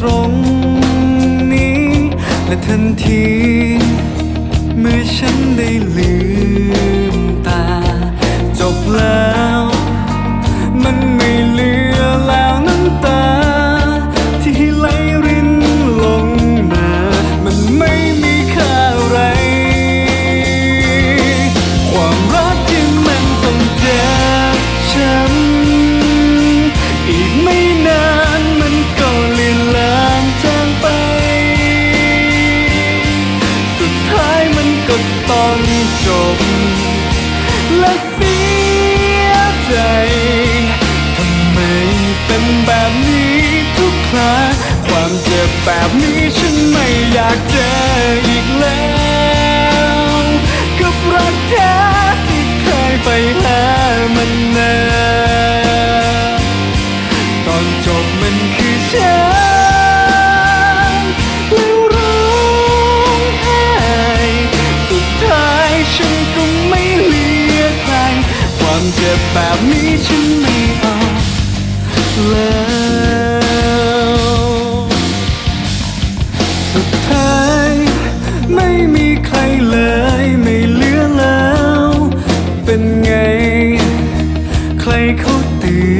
ตรงนี้ และทันที เมื่อฉันได้ลืม ต้องจบ และเสียใจทำไมเป็นแบบนี้ทุกครั้งความเจ็บแบบนี้ฉันไม่อยากเจออีกแล้วกับรักแท้ที่เคยไปหามันนาน แบบนี้ฉันไม่เอาแล้วสุดท้ายไม่มีใครเลยไม่เหลือแล้ว เป็นไง ใครเขาเตือน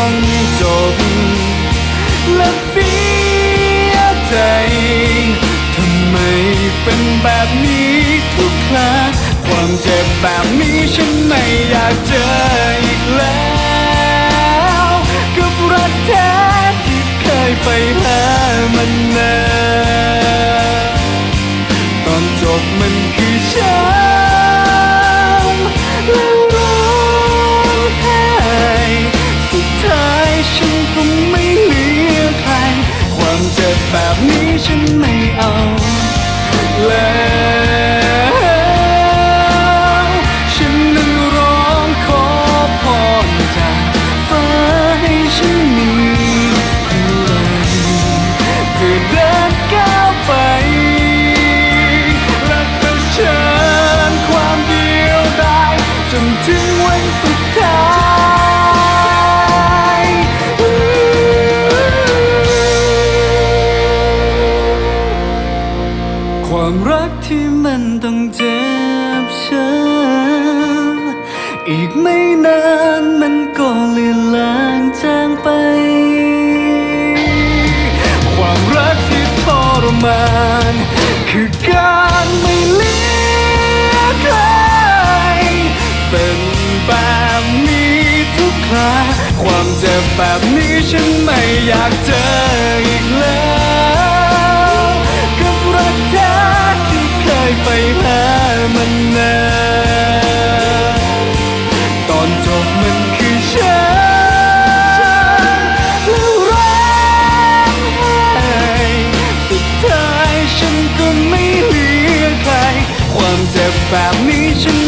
ต้องจบ และเสียใจ ทำไมเป็นแบบนี้ทุกครั้งความเจ็บแบบนี้ฉันไม่อยากเจออีกแล้วกับรักแท้ที่เคยไปหามันนาน ความรักที่มันต้องเจ็บช้ำอีกไม่นานมันก็เลือนลางจางไป ความรักที่ทรมาน คือการไม่เลือใคร เป็นแบบนี้ทุกคราความเจ็บแบบนี้ฉันไม่อยากเจออีกแล้ว about me.